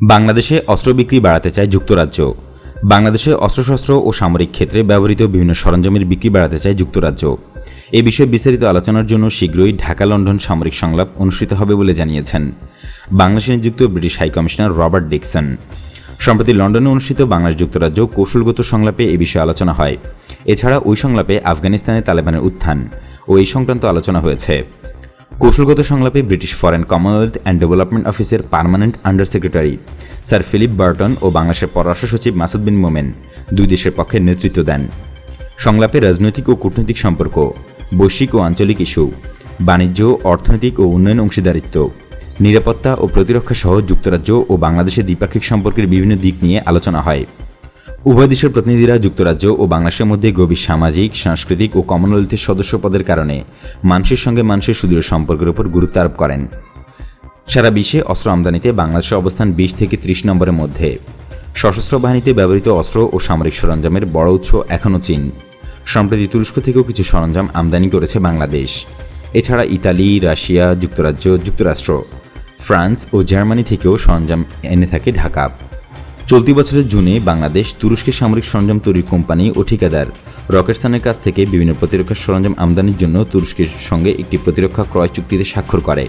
বাংলাদেশে অস্ত্র বিক্রি বাড়াতে চায় যুক্তরাজ্য। বাংলাদেশে অস্ত্রশস্ত্র ও সামরিক ক্ষেত্রে ব্যবহৃত বিভিন্ন সরঞ্জামের বিক্রি বাড়াতে চায় যুক্তরাজ্য। এ বিষয়ে বিস্তারিত আলোচনার জন্য শীঘ্রই ঢাকা, লন্ডন সামরিক সংলাপ অনুষ্ঠিত হবে বলে জানিয়েছেন বাংলাদেশে নিযুক্ত ব্রিটিশ হাইকমিশনার রবার্ট ডিকসন। সম্প্রতি লন্ডনে অনুষ্ঠিত বাংলাদেশ যুক্তরাজ্য কৌশলগত সংলাপে এ বিষয়ে আলোচনা হয়। এছাড়া ওই সংলাপে আফগানিস্তানে তালেবানের উত্থান ও এই সংক্রান্ত আলোচনা হয়েছে। কৌশলগত সংলাপে British foreign commonwealth and development অফিসের permanent under secretary sir Philip Barton ও বাংলাদেশের পররাষ্ট্র সচিব মাসুদ বিন মোমেন দুই দেশের পক্ষে নেতৃত্ব দেন। সংলাপে রাজনৈতিক ও কূটনৈতিক সম্পর্ক, বৈশ্বিক ও আঞ্চলিক ইস্যু, বাণিজ্য, অর্থনৈতিক ও উন্নয়ন অংশীদারিত্ব, নিরাপত্তা ও প্রতিরক্ষা সহ যুক্তরাজ্য ও বাংলাদেশের দ্বিপাক্ষিক সম্পর্কের বিভিন্ন দিক নিয়ে আলোচনা হয়। উভয় দেশের প্রতিনিধিরা যুক্তরাজ্য ও বাংলাদেশের মধ্যে গভীর সামাজিক, সাংস্কৃতিক ও কমনওয়েলথের সদস্য পদের কারণে মানুষের সঙ্গে মানুষের সুদৃঢ় সম্পর্কের উপর গুরুত্ব আরোপ করেন। সারা বিশ্বে অস্ত্র আমদানিতে বাংলাদেশের অবস্থান বিশ থেকে ত্রিশ নম্বরের মধ্যে। সশস্ত্র বাহিনীতে ব্যবহৃত অস্ত্র ও সামরিক সরঞ্জামের বড় উৎস এখনও চীন। সম্প্রতি তুরস্ক থেকেও কিছু সরঞ্জাম আমদানি করেছে বাংলাদেশ। এছাড়া ইতালি, রাশিয়া, যুক্তরাজ্য, যুক্তরাষ্ট্র, ফ্রান্স ও জার্মানি থেকেও সরঞ্জাম এনে থাকে ঢাকা। চলতি বছরের জুনে বাংলাদেশ তুরস্কের সামরিক সরঞ্জাম তৈরির কোম্পানি ও ঠিকাদার রকেটসানের কাছ থেকে বিভিন্ন প্রতিরক্ষা সরঞ্জাম আমদানির জন্য তুরস্কের সঙ্গে একটি প্রতিরক্ষা ক্রয় চুক্তিতে স্বাক্ষর করে।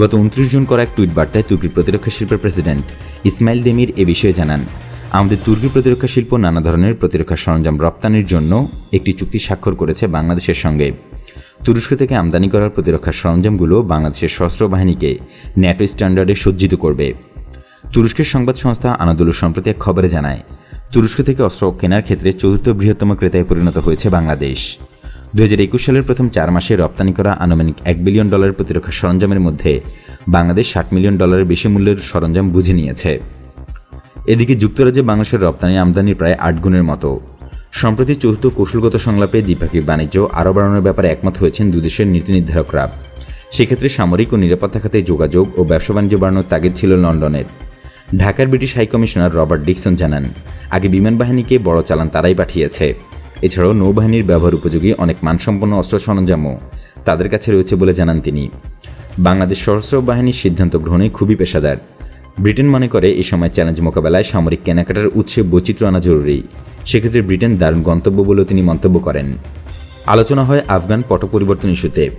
গত উনত্রিশ জুন করা এক টুইট বার্তায় তুর্কির প্রতিরক্ষা শিল্পের প্রেসিডেন্ট ইসমাইল দেমির এ বিষয়ে জানান, আমাদের তুর্কি প্রতিরক্ষা শিল্প নানা ধরনের প্রতিরক্ষা সরঞ্জাম রপ্তানির জন্য একটি চুক্তি স্বাক্ষর করেছে বাংলাদেশের সঙ্গে। তুরস্ক থেকে আমদানি করার প্রতিরক্ষা সরঞ্জামগুলো বাংলাদেশের সশস্ত্র বাহিনীকে ন্যাটো স্ট্যান্ডার্ডে সজ্জিত করবে। তুরস্কের সংবাদ সংস্থা আনাদুলু সম্প্রতি এক খবরে জানায়, তুরস্ক থেকে অস্ত্র কেনার ক্ষেত্রে চতুর্থ বৃহত্তম ক্রেতায় পরিণত হয়েছে বাংলাদেশ। দু হাজার একুশ সালের প্রথম চার মাসে রপ্তানি করা আনুমানিক এক বিলিয়ন ডলারের প্রতিরক্ষা সরঞ্জামের মধ্যে বাংলাদেশ ষাট মিলিয়ন ডলারের বেশি মূল্যের সরঞ্জাম বুঝে নিয়েছে। এদিকে যুক্তরাজ্যে বাংলাদেশের রপ্তানি আমদানি প্রায় আট গুণের মতো। সম্প্রতি চতুর্থ কৌশলগত সংলাপে দ্বিপাক্ষিক বাণিজ্য আরও বাড়ানোর ব্যাপারে একমত হয়েছেন দুদেশের নীতি নির্ধারকরা। সেক্ষেত্রে সামরিক ও নিরাপত্তা খাতে যোগাযোগ ও ব্যবসা বাণিজ্য বাড়ানোর তাগিদ ছিল লন্ডনের। ঢাকার ব্রিটিশ হাইকমিশনার রবার্ট ডিকসন জানান, আগে বিমান বাহিনীকে বড় চালান তারাই পাঠিয়েছে। এছাড়াও নৌবাহিনীর ব্যবহার উপযোগী অনেক মানসম্পন্ন অস্ত্র সরঞ্জামও তাদের কাছে রয়েছে বলে জানান তিনি। বাংলাদেশ সশস্ত্র বাহিনীর সিদ্ধান্ত গ্রহণে খুবই পেশাদার। ব্রিটেন মনে করে এই সময় চ্যালেঞ্জ মোকাবেলায় সামরিক কেনাকাটার উৎসে বৈচিত্র্য আনা জরুরি। সেক্ষেত্রে ব্রিটেন দারুণ গন্তব্য বলেও তিনি মন্তব্য করেন। আলোচনা হয় আফগান পট পরিবর্তন ইস্যুতে।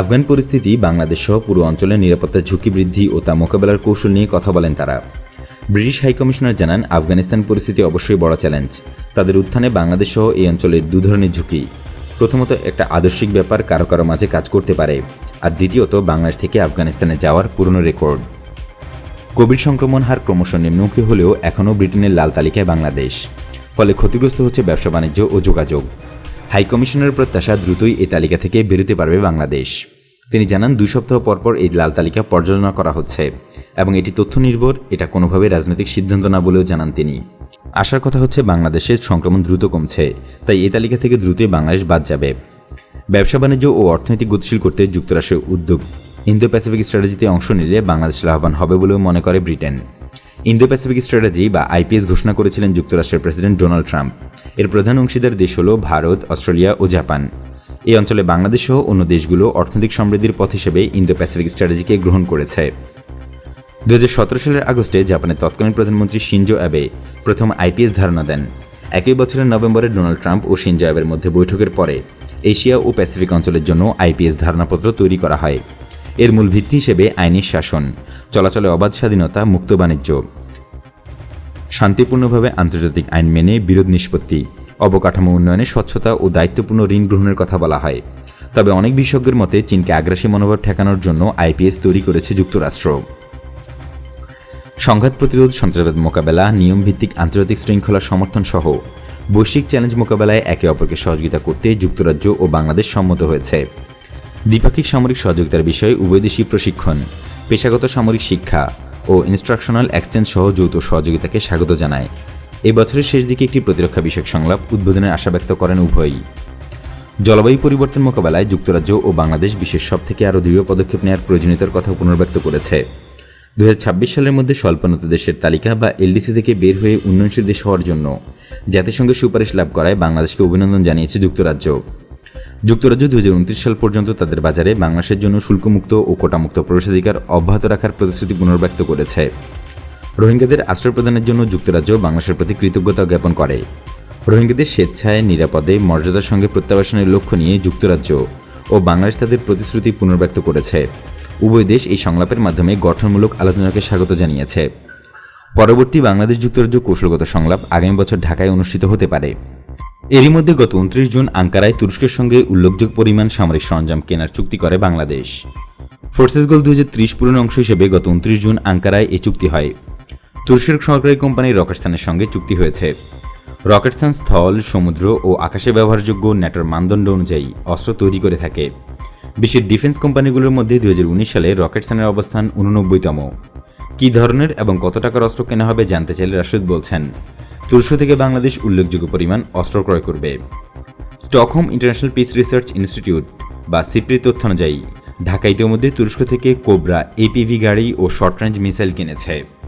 আফগান পরিস্থিতি বাংলাদেশ সহ পুরো অঞ্চলের নিরাপত্তার ঝুঁকি বৃদ্ধি ও তা মোকাবেলার কৌশল নিয়ে কথা বলেন তারা। ব্রিটিশ হাইকমিশনার জানান, আফগানিস্তান পরিস্থিতি অবশ্যই বড় চ্যালেঞ্জ। তাদের উত্থানে বাংলাদেশ সহ এই অঞ্চলের দু ধরনের ঝুঁকি। প্রথমত, একটা আদর্শিক ব্যাপার কারও কারও মাঝে কাজ করতে পারে। আর দ্বিতীয়ত, বাংলাদেশ থেকে আফগানিস্তানে যাওয়ার পুরনো রেকর্ড। কোভিড সংক্রমণ হার ক্রমশ নিম্নমুখী হলেও এখনও ব্রিটেনের লাল তালিকায় বাংলাদেশ। ফলে ক্ষতিগ্রস্ত হচ্ছে ব্যবসা বাণিজ্য ও যোগাযোগ। হাইকমিশনের প্রত্যাশা দ্রুতই এই তালিকা থেকে বেরোতে পারবে বাংলাদেশ। তিনি জানান, দুই সপ্তাহ পরপর এই লাল তালিকা পর্যালোচনা করা হচ্ছে এবং এটি তথ্য নির্ভর, এটা কোনোভাবে রাজনৈতিক সিদ্ধান্ত না বলেও জানান তিনি। আশার কথা হচ্ছে, বাংলাদেশের সংক্রমণ দ্রুত কমছে, তাই এই তালিকা থেকে দ্রুতই বাংলাদেশ বাদ যাবে। ব্যবসা বাণিজ্য ও অর্থনৈতিক গতিশীল করতে যুক্তরাষ্ট্রের উদ্যোগ। ইন্দো প্যাসিফিক স্ট্র্যাটেজিতে অংশ নিলে বাংলাদেশ লাভবান হবে বলেও মনে করে ব্রিটেন। ইন্দো প্যাসিফিক স্ট্র্যাটেজি বা আইপিএস ঘোষণা করেছিলেন যুক্তরাষ্ট্রের প্রেসিডেন্ট ডোনাল্ড ট্রাম্প। এর প্রধান অংশীদার দেশ হল ভারত, অস্ট্রেলিয়া ও জাপান। এই অঞ্চলে বাংলাদেশ সহ অন্য দেশগুলো অর্থনৈতিক সমৃদ্ধির পথ হিসেবে ইন্দো প্যাসিফিক স্ট্র্যাটেজিকে গ্রহণ করেছে। দুহাজার সতেরো সালের আগস্টে জাপানের তৎকালীন প্রধানমন্ত্রী শিনজো অ্যাবে প্রথম আইপিএস ধারণা দেন। একই বছরের নভেম্বরে ডোনাল্ড ট্রাম্প ও শিনজো অ্যাবের মধ্যে বৈঠকের পরে এশিয়া ও প্যাসিফিক অঞ্চলের জন্য আইপিএস ধারণাপত্র তৈরি করা হয়। এর মূল ভিত্তি হিসেবে আইনি শাসন, চলাচলে অবাধ স্বাধীনতা, মুক্ত বাণিজ্য। শান্তিপূর্ণভাবে আন্তর্জাতিক আইন মেনে বিরোধ নিষ্পত্তি। অবকাঠামো উন্নয়নে স্বচ্ছতা ও দায়িত্বপূর্ণ ঋণ গ্রহণের কথা বলা হয়। তবে অনেক বিশেষজ্ঞের মতে, চীনকে আগ্রাসী মনোভাব ঠেকানোর জন্য আইপিএস তৈরি করেছে যুক্তরাষ্ট্র। সংঘাত প্রতিরোধ, সন্ত্রাসবাদ মোকাবেলা, নিয়মভিত্তিক আন্তর্জাতিক শৃঙ্খলা সমর্থন সহ বৈশ্বিক চ্যালেঞ্জ মোকাবেলায় একে অপরকে সহযোগিতা করতে যুক্তরাজ্য ও বাংলাদেশ সম্মত হয়েছে। দ্বিপাক্ষিক সামরিক সহযোগিতার বিষয়ে উভয় দেশই প্রশিক্ষণ, পেশাগত সামরিক শিক্ষা ও ইনস্ট্রাকশনাল এক্সচেঞ্জ সহ যৌথ সহযোগিতাকে স্বাগত জানায়। এই বছরের শেষ দিকে একটি প্রতিরক্ষা বিষয়ক সংলাপ উদ্বোধনের আশা ব্যক্ত করেন উভয়ই। জলবায়ু পরিবর্তন মোকাবেলায় যুক্তরাজ্য ও বাংলাদেশ বিশ্বের সব থেকে আরও দৃঢ় পদক্ষেপ নেওয়ার প্রয়োজনীয়তার কথা পুনর্ব্যক্ত করেছে। দুই হাজার ছাব্বিশ সালের মধ্যে স্বল্পোন্নত দেশের তালিকা বা এলডিসি থেকে বের হয়ে উন্নয়নশীল দেশ হওয়ার জন্য জাতিসংঘের সুপারিশ লাভ করায় বাংলাদেশকে অভিনন্দন জানিয়েছে যুক্তরাজ্য। যুক্তরাজ্য দু হাজার উনত্রিশ সাল পর্যন্ত তাদের বাজারে বাংলাদেশের জন্য শুল্কমুক্ত ও কোটামুক্ত প্রবেশাধিকার অব্যাহত রাখার প্রতিশ্রুতি পুনর্ব্যক্ত করেছে। রোহিঙ্গাদের আশ্রয় প্রদানের জন্য যুক্তরাজ্য বাংলাদেশের প্রতি কৃতজ্ঞতা জ্ঞাপন করে। রোহিঙ্গাদের স্বেচ্ছায়, নিরাপদে, মর্যাদার সঙ্গে প্রত্যাবাসনের লক্ষ্য নিয়ে যুক্তরাজ্য ও বাংলাদেশ তাদের প্রতিশ্রুতি পুনর্ব্যক্ত করেছে। উভয় দেশ এই সংলাপের মাধ্যমে গঠনমূলক আলোচনাকে স্বাগত জানিয়েছে। পরবর্তী বাংলাদেশ যুক্তরাজ্য কৌশলগত সংলাপ আগামী বছর ঢাকায় অনুষ্ঠিত হতে পারে। এরই মধ্যে গত উনত্রিশ জুন আঙ্কারায় তুরস্কের সঙ্গে উল্লেখযোগ্য পরিমাণ সামরিক সরঞ্জাম কেনার চুক্তি করে বাংলাদেশ। ফোর্সেস গোল দুই পূরণ অংশ হিসেবে গত উনত্রিশ জুন আঙ্কারায় এই চুক্তি হয়। তুরস্কের সরকারি কোম্পানি রকেটসানের সঙ্গে চুক্তি হয়েছে। রকেটসান স্থল, সমুদ্র ও আকাশে ব্যবহারযোগ্য ন্যাটোর মানদণ্ড অনুযায়ী অস্ত্র তৈরি করে থাকে। বিশ্বের ডিফেন্স কোম্পানিগুলোর মধ্যে দুই হাজার উনিশ সালে রকেটসানের অবস্থান উননব্বইতম। কী ধরনের এবং কত টাকার অস্ত্র কেনা হবে জানতে চাইলে রাশিদ বলছেন। তুরস্ক থেকে বাংলাদেশ উল্লেখযোগ্য পরিমাণ অস্ত্র ক্রয় করবে। Stockholm International Peace Research Institute, বা সিপ্রি তথ্য অনুযায়ী ঢাকা ইতিমধ্যে তুরস্ক থেকে কোবরা, এপিভি গাড়ি ও শর্ট রেঞ্জ মিসাইল কিনেছে।